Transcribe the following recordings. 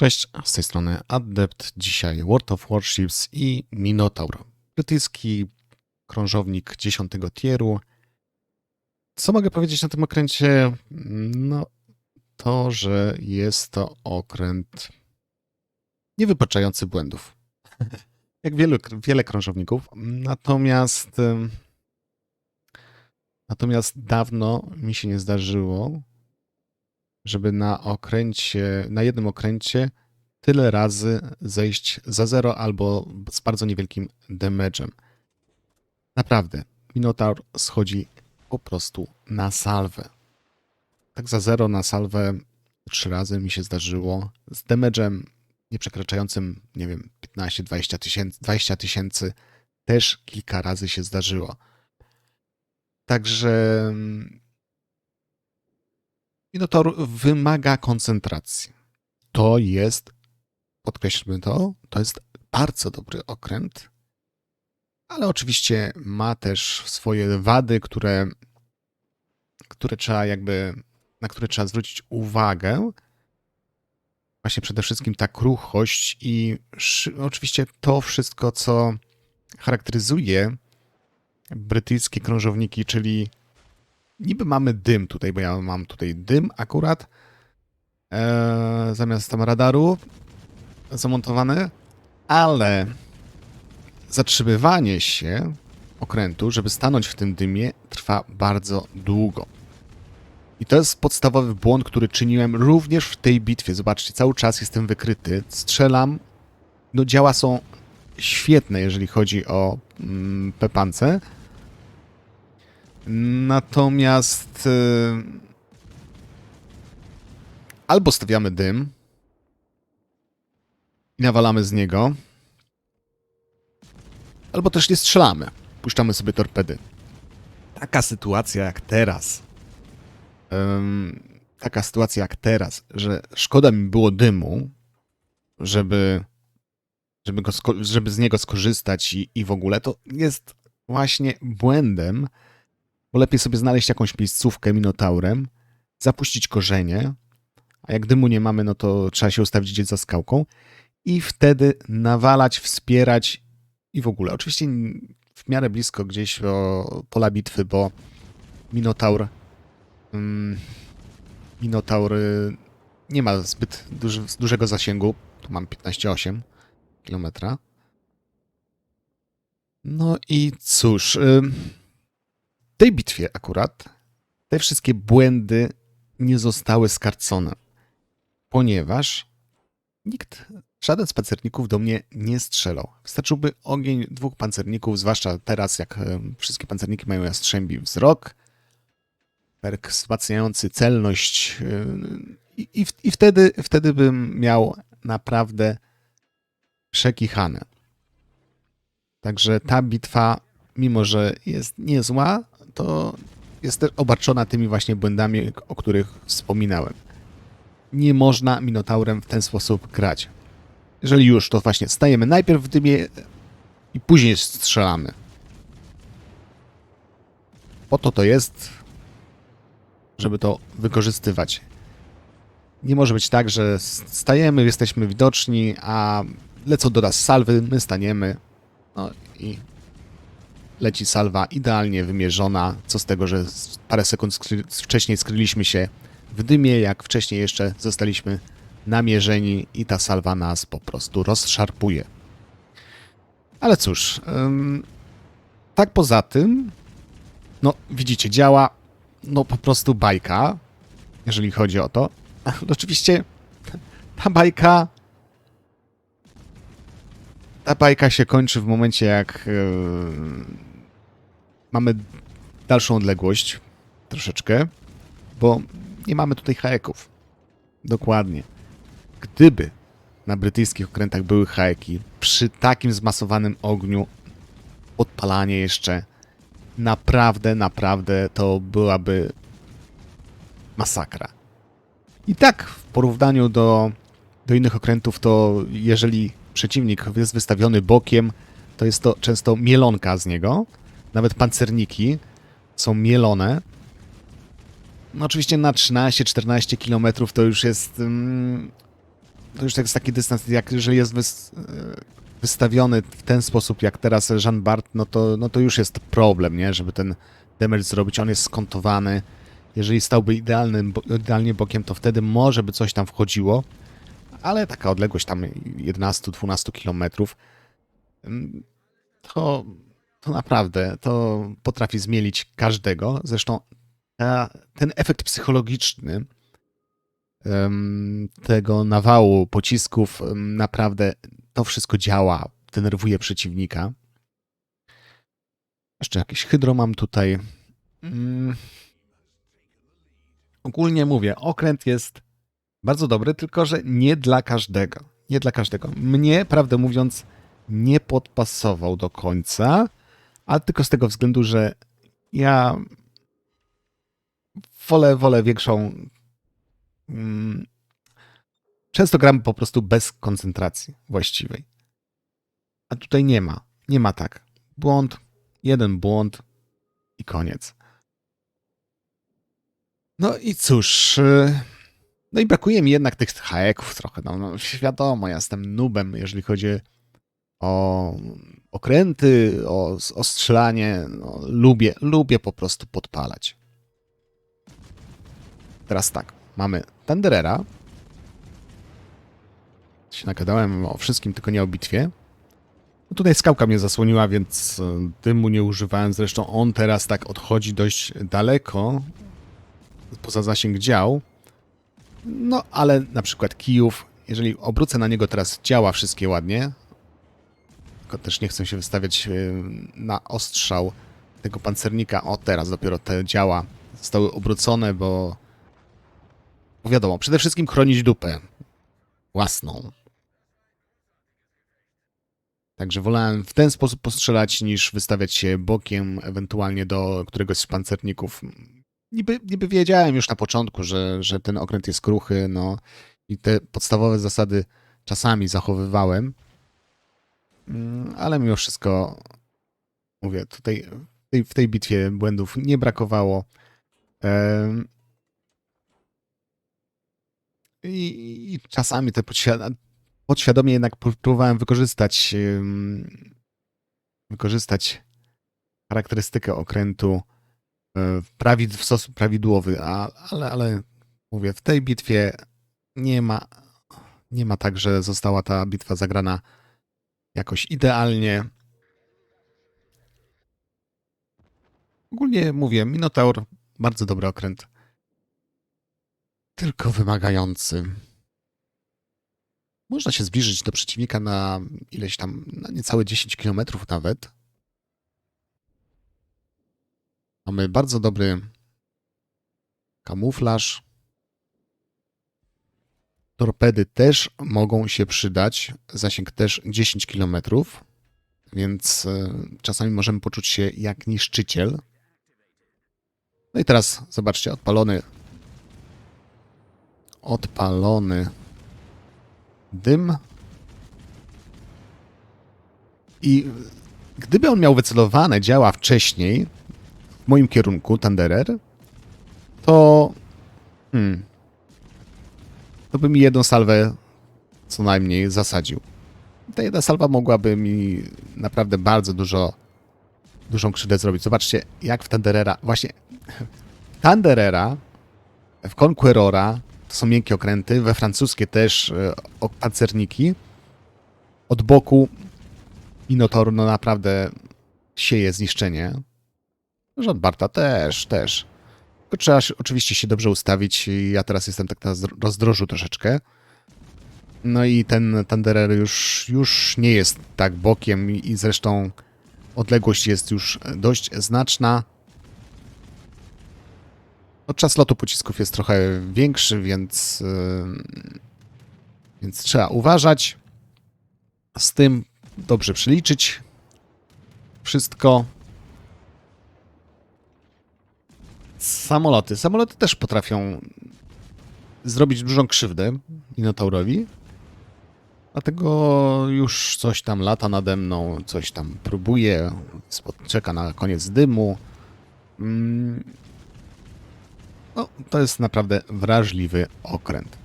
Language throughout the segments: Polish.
Cześć, z tej strony Adept. Dzisiaj World of Warships i Minotaur. Brytyjski krążownik 10 tieru. Co mogę powiedzieć na tym okręcie? No, to, że jest to okręt niewypaczający błędów. Jak wielu, wiele krążowników. Natomiast natomiast dawno mi się nie zdarzyło, żeby na okręcie, na jednym okręcie tyle razy zejść za zero albo z bardzo niewielkim damage'em. Naprawdę, Minotaur schodzi po prostu na salwę. Tak za zero na salwę trzy razy mi się zdarzyło. Z damage'em nie przekraczającym, nie wiem, 15-20 tysięcy, 20 tysięcy też kilka razy się zdarzyło. Także Minotaur wymaga koncentracji. To jest, podkreślmy to, to jest bardzo dobry okręt, ale oczywiście ma też swoje wady, które, które trzeba jakby, na które trzeba zwrócić uwagę. Właśnie przede wszystkim ta kruchość i oczywiście to wszystko, co charakteryzuje brytyjskie krążowniki, czyli niby mamy dym tutaj, bo ja mam tutaj dym akurat. Eee, zamiast tam radaru zamontowany, ale zatrzymywanie się okrętu, żeby stanąć w tym dymie, trwa bardzo długo. I to jest podstawowy błąd, który czyniłem również w tej bitwie. Zobaczcie, cały czas jestem wykryty, strzelam. No działa są świetne, jeżeli chodzi o mm, pepance. Natomiast y, albo stawiamy dym i nawalamy z niego, albo też nie strzelamy. Puszczamy sobie torpedy. Taka sytuacja jak teraz, ym, taka sytuacja jak teraz, że szkoda mi było dymu, żeby, żeby, go żeby z niego skorzystać i, i w ogóle, to jest właśnie błędem, bo lepiej sobie znaleźć jakąś miejscówkę minotaurem, zapuścić korzenie, a jak dymu nie mamy, no to trzeba się ustawić gdzieś za skałką i wtedy nawalać, wspierać i w ogóle. Oczywiście w miarę blisko gdzieś o pola bitwy, bo minotaur mm, minotaur y, nie ma zbyt duży, dużego zasięgu. Tu mam 15,8 kilometra. No i cóż, w tej bitwie akurat te wszystkie błędy nie zostały skarcone, ponieważ nikt, żaden z pancerników do mnie nie strzelał. Wystarczyłby ogień dwóch pancerników, zwłaszcza teraz, jak wszystkie pancerniki mają jastrzębi wzrok, perk wzmacniający celność i, i, i wtedy, wtedy bym miał naprawdę przekichane. Także ta bitwa, mimo że jest niezła, to jest też obarczona tymi właśnie błędami, o których wspominałem. Nie można Minotaurem w ten sposób grać. Jeżeli już, to właśnie stajemy najpierw w dymie i później strzelamy. Po to to jest, żeby to wykorzystywać. Nie może być tak, że stajemy, jesteśmy widoczni, a lecą do nas salwy, my staniemy, no i leci salwa idealnie wymierzona. Co z tego, że parę sekund skry wcześniej skryliśmy się w dymie, jak wcześniej jeszcze zostaliśmy namierzeni i ta salwa nas po prostu rozszarpuje. Ale cóż, ym, tak poza tym, no widzicie, działa no po prostu bajka, jeżeli chodzi o to. Oczywiście ta bajka ta bajka się kończy w momencie, jak mamy dalszą odległość, troszeczkę, bo nie mamy tutaj haeków. Dokładnie. Gdyby na brytyjskich okrętach były haeki, przy takim zmasowanym ogniu, odpalanie jeszcze, naprawdę, naprawdę to byłaby masakra. I tak w porównaniu do, do innych okrętów, to jeżeli przeciwnik jest wystawiony bokiem, to jest to często mielonka z niego. Nawet pancerniki są mielone. No oczywiście na 13-14 km to już jest mm, to już jest taki dystans, jak jeżeli jest e, wystawiony w ten sposób, jak teraz Jean Bart, no to, no to już jest problem, nie? Żeby ten damage zrobić. On jest skontowany. Jeżeli stałby idealnym, idealnie bokiem, to wtedy może by coś tam wchodziło, ale taka odległość tam 11-12 kilometrów, mm, to, to naprawdę, to potrafi zmielić każdego. Zresztą ta, ten efekt psychologiczny em, tego nawału pocisków em, naprawdę to wszystko działa, denerwuje przeciwnika. Jeszcze jakieś hydro mam tutaj. Mm. Ogólnie mówię, okręt jest bardzo dobry, tylko że nie dla każdego. Nie dla każdego. Mnie, prawdę mówiąc, nie podpasował do końca, ale tylko z tego względu, że ja wolę, wolę większą. Mm, często gram po prostu bez koncentracji właściwej. A tutaj nie ma. Nie ma tak. Błąd, jeden błąd i koniec. No i cóż. y, No i brakuje mi jednak tych haeków trochę. No, no wiadomo, ja jestem nubem, jeżeli chodzi o okręty, o, o strzelanie. No, lubię, lubię po prostu podpalać. Teraz tak, mamy Thunderera. Się nagadałem o wszystkim, tylko nie o bitwie. No tutaj skałka mnie zasłoniła, więc e, dymu nie używałem. Zresztą on teraz tak odchodzi dość daleko, poza zasięg dział. No, ale na przykład Kijów, jeżeli obrócę na niego teraz działa wszystkie ładnie, tylko też nie chcę się wystawiać e, na ostrzał tego pancernika. O, teraz dopiero te działa zostały obrócone, bo, wiadomo, przede wszystkim chronić dupę własną. Także wolałem w ten sposób postrzelać, niż wystawiać się bokiem, ewentualnie do któregoś z pancerników. Niby, niby wiedziałem już na początku, że, że ten okręt jest kruchy, no i te podstawowe zasady czasami zachowywałem. Mm, Ale mimo wszystko, mówię, tutaj w tej, w tej bitwie błędów nie brakowało. I, i czasami te podświad- podświadomie jednak pró- próbowałem wykorzystać wykorzystać charakterystykę okrętu e, w, w sposób prawidłowy, a, ale, ale mówię, w tej bitwie nie ma nie ma tak, że została ta bitwa zagrana jakoś idealnie. Ogólnie mówię, Minotaur bardzo dobry okręt. Tylko wymagający. Można się zbliżyć do przeciwnika na ileś tam, na niecałe 10 km nawet. Mamy bardzo dobry kamuflaż. Torpedy też mogą się przydać. Zasięg też 10 km, więc e, czasami możemy poczuć się jak niszczyciel. No i teraz zobaczcie, odpalony odpalony dym. I gdyby on miał wycelowane działa wcześniej w moim kierunku, Thunderer, to hmm, to by mi jedną salwę co najmniej zasadził. Ta jedna salwa mogłaby mi naprawdę bardzo dużo dużą krzywdę zrobić. Zobaczcie, jak w Thunderera, właśnie Thunderera, w Conquerora to są miękkie okręty, we francuskie też e, pancerniki. Od boku Minotaur no naprawdę sieje zniszczenie. Rząd Barta też, też. Trzeba się, oczywiście się dobrze ustawić. Ja teraz jestem tak na zdro- rozdrożu troszeczkę. No i ten Thunderer już, już nie jest tak bokiem i i zresztą odległość jest już dość znaczna. No, czas lotu pocisków jest trochę większy, więc, yy, więc trzeba uważać. Z tym dobrze przeliczyć wszystko. Samoloty. Samoloty też potrafią zrobić dużą krzywdę Minotaurowi. Dlatego już coś tam lata nade mną, coś tam próbuje, czeka na koniec dymu. Mm, no, to jest naprawdę wrażliwy okręt.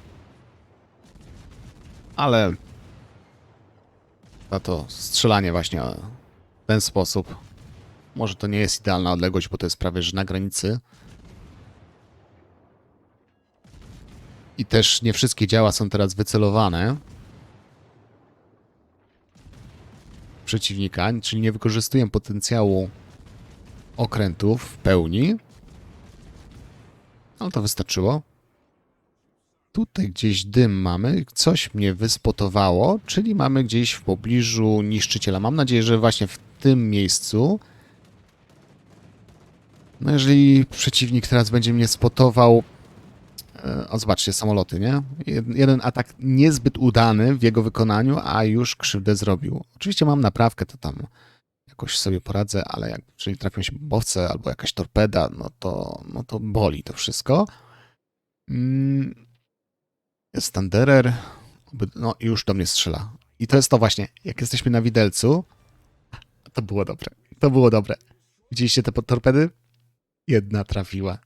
ale za to strzelanie właśnie w ten sposób. Może to nie jest idealna odległość, bo to jest prawie że na granicy. I też nie wszystkie działa są teraz wycelowane. Przeciwnika, czyli nie wykorzystuję potencjału okrętów w pełni. Ale to wystarczyło. Tutaj gdzieś dym mamy. Coś mnie wyspotowało, czyli mamy gdzieś w pobliżu niszczyciela. Mam nadzieję, że właśnie w tym miejscu. No jeżeli przeciwnik teraz będzie mnie spotował. E, O, zobaczcie, samoloty, nie? Jed- Jeden atak niezbyt udany w jego wykonaniu, a już krzywdę zrobił. Oczywiście mam naprawkę, to tam jakoś sobie poradzę, ale jak jeżeli trafią się bombowce albo jakaś torpeda, no to, no to boli to wszystko. Mm, Jest Thunderer. No już do mnie strzela. I to jest to właśnie, jak jesteśmy na widelcu, to było dobre. To było dobre. Widzieliście te torpedy? Jedna trafiła.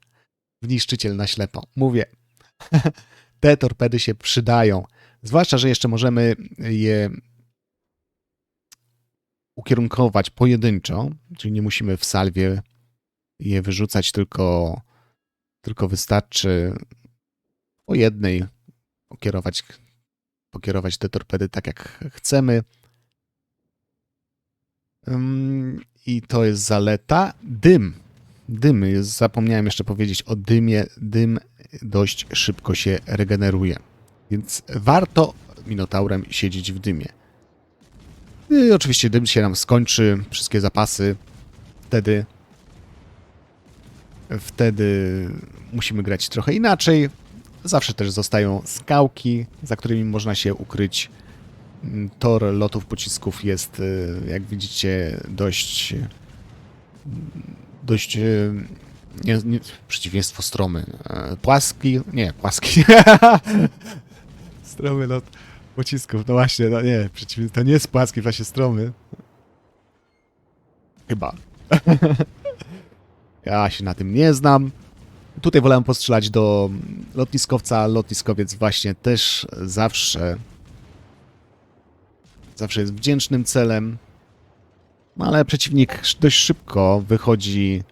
W niszczyciel na ślepo. Mówię, te torpedy się przydają. Zwłaszcza, że jeszcze możemy je ukierunkować pojedynczo, czyli nie musimy w salwie je wyrzucać, tylko, tylko wystarczy po jednej pokierować, pokierować te torpedy tak, jak chcemy. I to jest zaleta. Dym. Dym. Zapomniałem jeszcze powiedzieć o dymie. Dym dość szybko się regeneruje. Więc warto Minotaurem siedzieć w dymie. I oczywiście dym się nam skończy, wszystkie zapasy. Wtedy. Wtedy musimy grać trochę inaczej. Zawsze też zostają skałki, za którymi można się ukryć. Tor lotów pocisków jest, y, jak widzicie, dość. dość. Nie, nie, przeciwieństwo stromy. E, Płaski. Nie, płaski. stromy lot pocisków. No właśnie, no nie, przeciw, to nie jest płaski, właśnie stromy. Chyba. ja się na tym nie znam. Tutaj wolałem postrzelać do lotniskowca. Lotniskowiec właśnie też zawsze zawsze jest wdzięcznym celem. No ale przeciwnik dość szybko wychodzi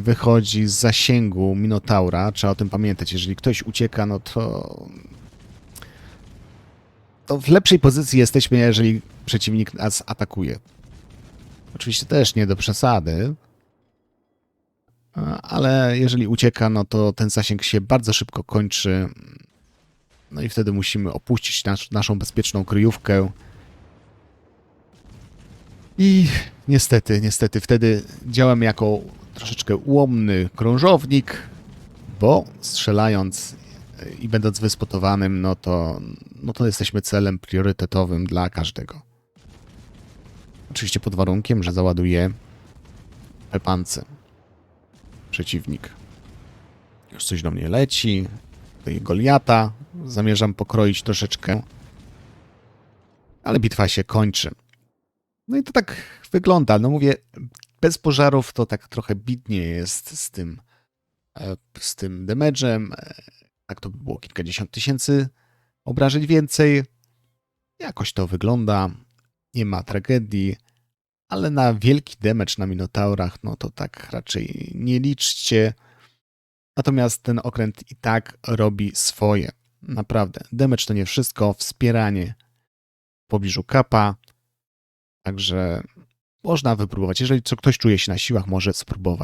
wychodzi z zasięgu Minotaura. Trzeba o tym pamiętać. Jeżeli ktoś ucieka, no to to w lepszej pozycji jesteśmy, jeżeli przeciwnik nas atakuje. Oczywiście też nie do przesady, e, ale jeżeli ucieka, no to ten zasięg się bardzo szybko kończy. No i wtedy musimy opuścić nasz, naszą bezpieczną kryjówkę. I niestety, niestety wtedy działamy jako troszeczkę ułomny krążownik, bo strzelając e, i będąc wyspotowanym, no to, no to jesteśmy celem priorytetowym dla każdego. Oczywiście pod warunkiem, że załaduje pepance przeciwnik. Już coś do mnie leci. Tutaj Goliata zamierzam pokroić troszeczkę. Ale bitwa się kończy. No i to tak wygląda. No mówię, bez pożarów to tak trochę bidnie jest z tym, e, z tym damage'em. E, Tak to by było kilkadziesiąt tysięcy obrażeń więcej. Jakoś to wygląda. Nie ma tragedii. Ale na wielki damage na Minotaurach, no to tak raczej nie liczcie. Natomiast ten okręt i tak robi swoje. Naprawdę. Damage to nie wszystko. Wspieranie w pobliżu kapa. Także można wypróbować. Jeżeli ktoś czuje się na siłach, może spróbować.